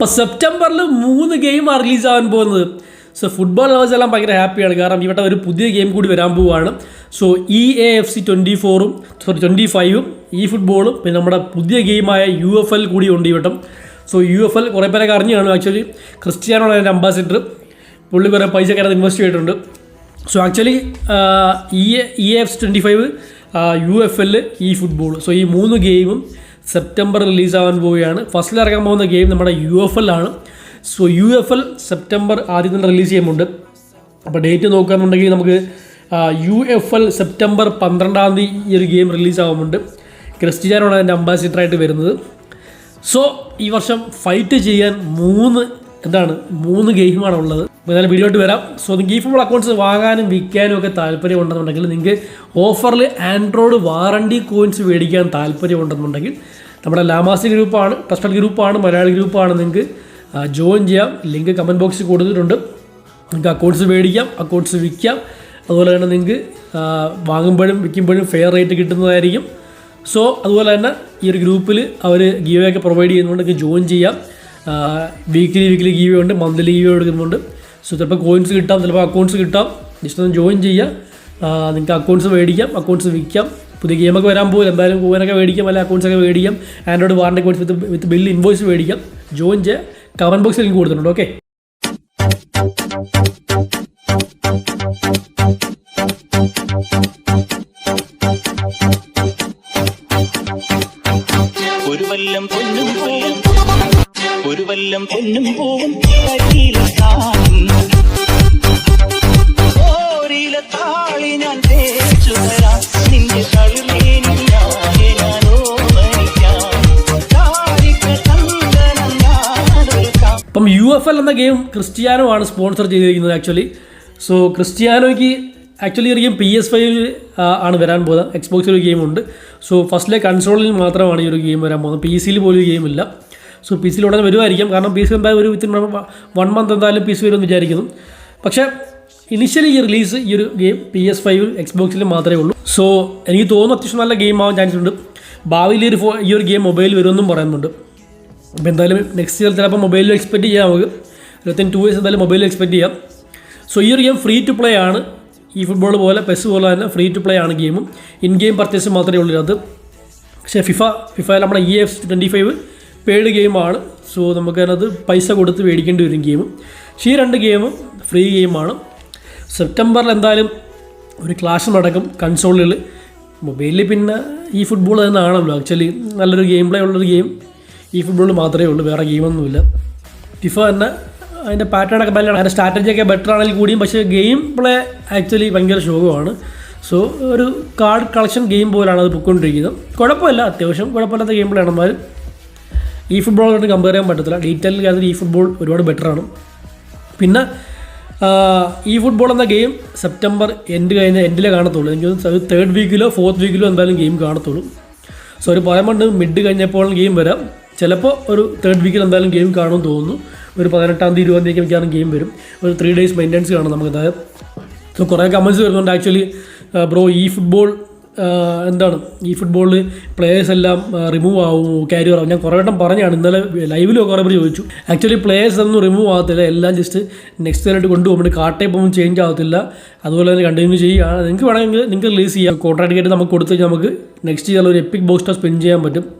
അപ്പോൾ സെപ്റ്റംബറിൽ മൂന്ന് ഗെയിമാണ് റിലീസ് ആവാൻ പോകുന്നത്. സോ ഫുട്ബോൾ ലവേഴ്സ് എല്ലാം ഭയങ്കര ഹാപ്പിയാണ് കാരണം ഇവിടെ ഒരു പുതിയ ഗെയിം കൂടി വരാൻ പോവുകയാണ് so E A F C twenty ഫോറും സോറി ട്വന്റി ഫൈവും ഈ ഫുട്ബോളും പിന്നെ നമ്മുടെ പുതിയ ഗെയിമായ യു എഫ് എൽ കൂടി ഉണ്ട് ഈ വട്ടം. സോ യു എഫ് എൽ കുറേ പേരെ അറിഞ്ഞാണ് ആക്ച്വലി ക്രിസ്ത്യാനോണ് അതിന്റെ അംബാസിഡർ പുള്ളി കുറേ പൈസ കയറാൻ ഇൻവെസ്റ്റ് ചെയ്തിട്ടുണ്ട്. So actually E A F C twenty five U F L ഈ ഫുട്ബോൾ സോ ഈ മൂന്ന് ഗെയിമും സെപ്റ്റംബർ റിലീസാവാൻ പോവുകയാണ്. ഫസ്റ്റിൽ ഇറങ്ങാൻ പോകുന്ന ഗെയിം നമ്മുടെ യു എഫ് എൽ ആണ്. So U F L September ആദ്യം തന്നെ റിലീസ് ചെയ്യുന്നുണ്ട്. അപ്പോൾ ഡേറ്റ് നോക്കുകയാണെന്നുണ്ടെങ്കിൽ നമുക്ക് യു എഫ് എൽ സെപ്റ്റംബർ പന്ത്രണ്ടാം തീയതി ഈ ഒരു ഗെയിം റിലീസാവുന്നുണ്ട്. ആവുന്നുണ്ട് ക്രിസ്റ്റിയാനാണ് അതിന്റെ അംബാസിഡറായിട്ട് വരുന്നത്. സോ ഈ വർഷം ഫൈറ്റ് ചെയ്യാൻ മൂന്ന് എന്താണ് മൂന്ന് ഗെയിമാണ് ഉള്ളത്. ഏതായാലും വീഡിയോട്ട് വരാം. സോ ഈ ഫുട്ബോൾ അക്കൗണ്ട്സ് വാങ്ങാനും വിൽക്കാനും ഒക്കെ താല്പര്യം ഉണ്ടെന്നുണ്ടെങ്കിൽ നിങ്ങൾക്ക് ഓഫറിൽ ആൻഡ്രോയിഡ് വാറണ്ടി കോയിൻസ് മേടിക്കാൻ താല്പര്യം ഉണ്ടെന്നുണ്ടെങ്കിൽ നമ്മുടെ ലാമാസി ഗ്രൂപ്പാണ് ട്രസ്റ്റഡ് ഗ്രൂപ്പാണ് മലയാളി ഗ്രൂപ്പാണ് നിങ്ങൾക്ക് ജോയിൻ ചെയ്യാം. ലിങ്ക് കമന്റ് ബോക്സിൽ കൊടുത്തിട്ടുണ്ട്. നിങ്ങൾക്ക് അക്കൗണ്ട്സ് മേടിക്കാം അക്കൗണ്ട്സ് വിൽക്കാം. അതുപോലെ തന്നെ നിങ്ങൾക്ക് വാങ്ങുമ്പോഴും വിൽക്കുമ്പോഴും ഫെയർ റേറ്റ് കിട്ടുന്നതായിരിക്കും. സോ അതുപോലെ തന്നെ ഈ ഒരു ഗ്രൂപ്പിൽ അവർ ഗീവേ ഒക്കെ പ്രൊവൈഡ് ചെയ്യുന്നതുകൊണ്ട് നിങ്ങൾക്ക് ജോയിൻ ചെയ്യാം. വീക്ക്ലി വീക്കിലി ഗീവ് ഉണ്ട് മന്ത്ലി ഗീവ് എടുക്കുന്നുണ്ട് സോ ചിലപ്പോൾ കോയിൻസ് കിട്ടാം ചിലപ്പോൾ അക്കൗണ്ട്സ് കിട്ടാം. ജസ്റ്റ് ഒന്ന് ജോയിൻ ചെയ്യുക നിങ്ങൾക്ക് അക്കൗണ്ട്സ് മേടിക്കാം അക്കൗണ്ട്സ് വിൽക്കാം. പുതിയ ഗെയിമൊക്കെ വരാൻ പോകും എന്തായാലും കോയിനൊക്കെ മേടിക്കാം അല്ലെങ്കിൽ അക്കൗണ്ട്സ് ഒക്കെ മേടിക്കാം. Android warranty coins with with bill invoice മേടിക്കാം. ജോയിൻ ചെയ്യുക കമന്റ് ബോക്സിൽ ലിങ്ക് കൊടുത്തിട്ടുണ്ട് ഓക്കെ വല്ലം പൊന്നും പൂവും കരിയില താളി. ഞാൻ നിന്റെ ഞാനൊരുക്കാം അപ്പം യു എഫ് എൽ എന്ന ഗെയിം ക്രിസ്ത്യാനോ ആണ് സ്പോൺസർ ചെയ്തിരിക്കുന്നത് ആക്ച്വലി സോ ക്രിസ്ത്യാനോയ്ക്ക് ആക്ച്വലി ഒരു ഗെയിം പി എസ് ഫൈവിൽ ആണ് വരാൻ പോകുന്നത്. എക്സ്ബോക്സിൽ ഒരു ഗെയിമുണ്ട് സോ ഫസ്റ്റിലെ കൺസോളിൽ മാത്രമാണ് ഈ ഒരു ഗെയിം വരാൻ പോകുന്നത്. പി സിയിൽ പോലും ഗെയിമില്ല സോ പി സിയിൽ ഉടനെ വരുമായിരിക്കും കാരണം പി സി എന്തായാലും ഒരു വിത്തിൻ വൺ മന്ത് എന്തായാലും പി സി വരുമെന്ന് വിചാരിക്കുന്നു. പക്ഷേ ഇനിഷ്യലി ഈ റിലീസ് ഈ ഒരു ഗെയിം പി എസ് ഫൈവിൽ എക്സ്ബോക്സിൽ മാത്രമേ ഉള്ളൂ. സോ എനിക്ക് തോന്നുന്നു അത്യാവശ്യം നല്ല ഗെയിം ആവാൻ ചാൻസ് ഉണ്ട്. ഭാവിയിൽ ഒരു ഈ ഒരു ഗെയിം മൊബൈൽ വരുമെന്നും പറയുന്നുണ്ട്. അപ്പോൾ എന്തായാലും നെക്സ്റ്റ് ഇയർ ചിലപ്പോൾ മൊബൈലിൽ എക്സ്പെക്ട് ചെയ്യാം നമുക്ക്. ഇരുപത്തി ടു ഇയേഴ്സ് എന്തായാലും മൊബൈലിൽ എക്സ്പെക്ട് ചെയ്യാം. സോ ഈ ഒരു ഗെയിം ഫ്രീ ടു പ്ലേ ആണ്. ഈ ഫുട്ബോൾ പോലെ പെസ് പോലെ തന്നെ ഫ്രീ ടു പ്ലേ ആണ് ഗെയിമും ഇൻ ഗെയിം പർച്ചേസ് മാത്രമേ ഉള്ളൂ അത് പക്ഷേ ഫിഫ ഫിഫയിൽ നമ്മുടെ E F twenty five paid ഗെയിമാണ്. സോ നമുക്കതിനകത്ത് പൈസ കൊടുത്ത് മേടിക്കേണ്ടി വരും ഗെയിമും പക്ഷേ ഈ രണ്ട് ഗെയിമും ഫ്രീ ഗെയിമാണ്. സെപ്റ്റംബറിൽ എന്തായാലും ഒരു ക്ലാഷ് നടക്കും കൺസോളിൽ മൊബൈലിൽ പിന്നെ ഈ ഫുട്ബോൾ തന്നെ ആണല്ലോ ആക്ച്വലി നല്ലൊരു ഗെയിം പ്ലേ ഉള്ളൊരു ഗെയിം ഈ ഫുട്ബോളിൽ മാത്രമേ ഉള്ളൂ വേറെ ഗെയിമൊന്നുമില്ല. ഫിഫ തന്നെ അതിന്റെ പാറ്റേണൊക്കെ ബെല്ലാണ് അതിന്റെ സ്ട്രാറ്റജി ഒക്കെ ബെറ്റർ ആണെങ്കിൽ കൂടിയും പക്ഷേ ഗെയിം പ്ലേ ആക്ച്വലി ഭയങ്കര ശോകമാണ്. സോ ഒരു കാർഡ് കളക്ഷൻ ഗെയിം പോലാണ് അത് പൊയ്ക്കൊണ്ടിരിക്കുന്നത്. കുഴപ്പമില്ല അത്യാവശ്യം കുഴപ്പമില്ലാത്ത ഗെയിം പ്ലേ ആണ്. എന്നാലും ഈ ഫുട്ബോളായിട്ട് കമ്പയർ ചെയ്യാൻ പറ്റത്തില്ല. ഡീറ്റെയിൽ കാര്യത്തിൽ ഈ ഫുട്ബോൾ ഒരുപാട് ബെറ്ററാണ് പിന്നെ ഈ ഫുട്ബോൾ എന്ന ഗെയിം സെപ്റ്റംബർ എൻഡ് കഴിഞ്ഞ എൻഡിലേ കാണത്തുള്ളൂ. എനിക്ക് തോന്നുന്നു തേർഡ് വീക്കിലോ ഫോർത്ത് വീക്കിലോ എന്തായാലും ഗെയിം കാണത്തുള്ളൂ. സോ ഒരു പറയുമ്പോൾ മിഡ് കഴിഞ്ഞപ്പോൾ ഗെയിം വരാം. ചിലപ്പോൾ ഒരു തേർഡ് വീക്കിൽ എന്തായാലും ഗെയിം കാണുമെന്ന് തോന്നുന്നു. ഒരു പതിനെട്ടാം തീയതി ഇരുപതാം തീയതി മിക്കവാറും ഗെയിം വരും. ഒരു ത്രീ ഡേയ്സ് മെയിന്റെനൻസ് കാണും നമുക്ക്. അതായത് സോ കുറേ കമൻസ് വരുന്നുണ്ട്. ആക്ച്വലി ബ്രോ ഈ ഫുട്ബോൾ എന്താണ്? ഈ ഫുട്ബോളിൽ പ്ലേയേഴ്സ് എല്ലാം റിമൂവ് ആവും ക്യാരി ആവും. ഞാൻ കുറേ വട്ടം പറഞ്ഞാണ് ഇന്നലെ ലൈവിലും കുറേ പേര് ചോദിച്ചു. ആക്ച്വലി പ്ലേയേഴ്സ് ഒന്നും റിമൂവ് ആകത്തില്ല എല്ലാം ജസ്റ്റ് നെക്സ്റ്റ് ഇയറായിട്ട് കൊണ്ടുപോകുമ്പോൾ കാട്ടേപ്പ് ഒന്നും ചേഞ്ച് ആകത്തില്ല അതുപോലെ തന്നെ കണ്ടിന്യൂ ചെയ്യുക നിങ്ങൾക്ക് വേണമെങ്കിൽ നിങ്ങൾക്ക് റിലീസ് ചെയ്യാം. കോൺട്രാക്ട് ആയിട്ട് നമുക്ക് കൊടുത്തു കഴിഞ്ഞാൽ നമുക്ക് നെക്സ്റ്റ് ഇയറിൽ ഒരു എപ്പിക് ബോക്സ്റ്റർ സ്പെൻഡ് ചെയ്യാൻ പറ്റും.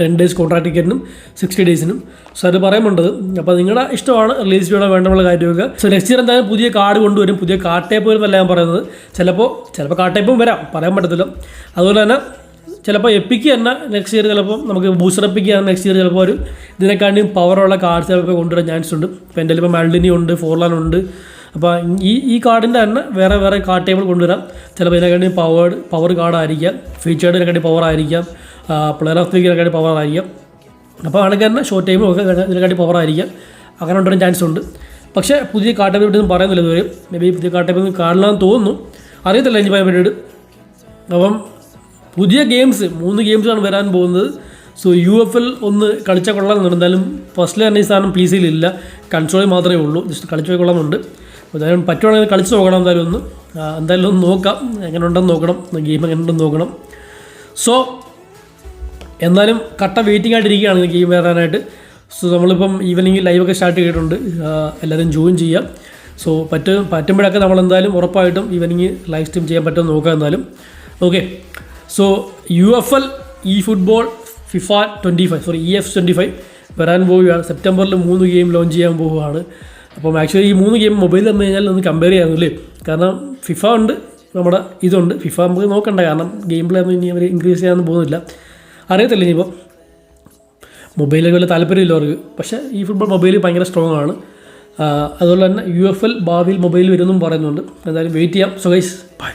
ടെൻ ഡേയ്സ് കോൺട്രാക്ട് ടിക്കറ്റിനും സിക്സ്റ്റി ഡേയ്സിനും. സോ അത് പറയുന്നുണ്ട്. അപ്പോൾ നിങ്ങളുടെ ഇഷ്ടമാണ് റിലീസ് ചെയ്യണം വേണ്ടമുള്ള കാര്യമൊക്കെ. സോ നെക്സ്റ്റ് ഇയർ എന്തായാലും പുതിയ കാർഡ് കൊണ്ടുവരും. പുതിയ കാട്ടേപ്പ് വരുന്നല്ല ഞാൻ പറയുന്നത്. ചിലപ്പോൾ ചിലപ്പോൾ കാട്ടേപ്പും വരാം. പറയാൻ പറ്റത്തില്ല. അതുപോലെ തന്നെ ചിലപ്പോൾ എപ്പിക്ക് തന്നെ നെക്സ്റ്റ് ഇയർ ചിലപ്പോൾ നമുക്ക് ബൂസ്റ്റർ എപ്പിക്ക് തന്നെ നെക്സ്റ്റ് ഇയർ ചിലപ്പോൾ ഒരു ഇതിനെക്കാണ്ടും പവറുള്ള കാർഡ്സ് ചിലപ്പോൾ കൊണ്ടുവരാൻ ചാൻസ് ഉണ്ട്. ഇപ്പോൾ എന്റെ ഇപ്പോൾ മാൽഡിനി ഉണ്ട് ഫോർലാൻ ഉണ്ട്. അപ്പോൾ ഈ ഈ കാർഡിന്റെ തന്നെ വേറെ വേറെ കാർഡ് ടേബിൾ കൊണ്ടുവരാം. ചിലപ്പോൾ ഇതിനെക്കാണ്ടി പവേഡ് പവർ കാർഡായിരിക്കാം ഫീച്ചേർഡിനെക്കാണ്ടി പവർ ആയിരിക്കാം. പ്ലെയർ ഓഫ് ദി വീക്കിനെക്കാണ്ടി പവർ ആയിരിക്കാം. അപ്പോൾ തന്നെ ഷോർട്ട് ടൈമും ഒക്കെ ഇതിനെക്കാട്ടി പവർ ആയിരിക്കാം. അങ്ങനെ ഉണ്ടൊരു ചാൻസ് ഉണ്ട്. പക്ഷേ പുതിയ കാർഡ് ടേബിൾ ഒന്നും പറയുന്നില്ല ഇതുവരെ. മേ ബി പുതിയ കാർഡ് കാണണമെന്ന് കാണില്ലാന്ന് തോന്നുന്നു. അറിയത്തില്ല എനിക്ക് പറ്റിയിട്ട് അപ്പം പുതിയ ഗെയിംസ് മൂന്ന് ഗെയിംസാണ് വരാൻ പോകുന്നത്. സോ യു എഫ് എൽ ഒന്ന് കളിച്ചാൽ കൊള്ളാമെന്നുണ്ട്. എന്തായാലും ഫസ്റ്റിൽ തന്നെ ഈ സാധനം പി സിയിലില്ല കൺസോളിൽ മാത്രമേ ഉള്ളൂ. ജസ്റ്റ് കളിച്ചു കൊള്ളാമെന്നുണ്ട്. എന്തായാലും പറ്റുവാണെങ്കിൽ കളിച്ച് നോക്കണം എന്തായാലും ഒന്ന്. എന്തായാലും ഒന്ന് നോക്കാം. എങ്ങനെ ഉണ്ടെന്ന് നോക്കണം. ഗെയിം എങ്ങനെ ഉണ്ടെന്ന് നോക്കണം. സോ എന്നാലും കട്ട വെയിറ്റിംഗ് ആയിട്ടിരിക്കുകയാണ് ഗെയിം വരാനായിട്ട് സോ നമ്മളിപ്പം ഈവനിങ് ലൈവൊക്കെ സ്റ്റാർട്ട് ചെയ്തിട്ടുണ്ട്. എല്ലാവരും ജോയിൻ ചെയ്യാം. സോ പറ്റും പറ്റുമ്പോഴൊക്കെ നമ്മൾ എന്തായാലും ഉറപ്പായിട്ടും ഈവനിങ് ലൈവ് സ്ട്രീം ചെയ്യാൻ പറ്റുമെന്ന് നോക്കാം എന്നാലും. Okay so U F L E football FIFA twenty five sorry E F twenty five വരാൻ പോവുകയാണ്. സെപ്റ്റംബറിൽ മൂന്ന് ഗെയിം ലോഞ്ച് ചെയ്യാൻ പോവുകയാണ്. അപ്പം ആക്ച്വലി ഈ മൂന്ന് ഗെയിം മൊബൈൽ തന്നു കഴിഞ്ഞാൽ ഒന്ന് കമ്പയർ ചെയ്യാറില്ലേ കാരണം ഫിഫ ഉണ്ട് നമ്മുടെ ഇതുണ്ട്. ഫിഫ നമുക്ക് നോക്കണ്ട. കാരണം ഗെയിം പ്ലേ ഒന്നും ഇനി അവർ ഇൻക്രീസ് ചെയ്യാൻ പോകുന്നില്ല. അറിയത്തില്ല ഇനിയിപ്പോൾ മൊബൈലിൽ വലിയ താല്പര്യമില്ല അവർക്ക്. പക്ഷേ ഈ ഫുട്ബോൾ മൊബൈൽ ഭയങ്കര സ്ട്രോങ് ആണ്. അതുപോലെ തന്നെ യു എഫ് എൽ ഭാവിയിൽ മൊബൈൽ വരുമെന്നും പറയുന്നുണ്ട്. എന്തായാലും വെയിറ്റ് ചെയ്യാം. So guys bye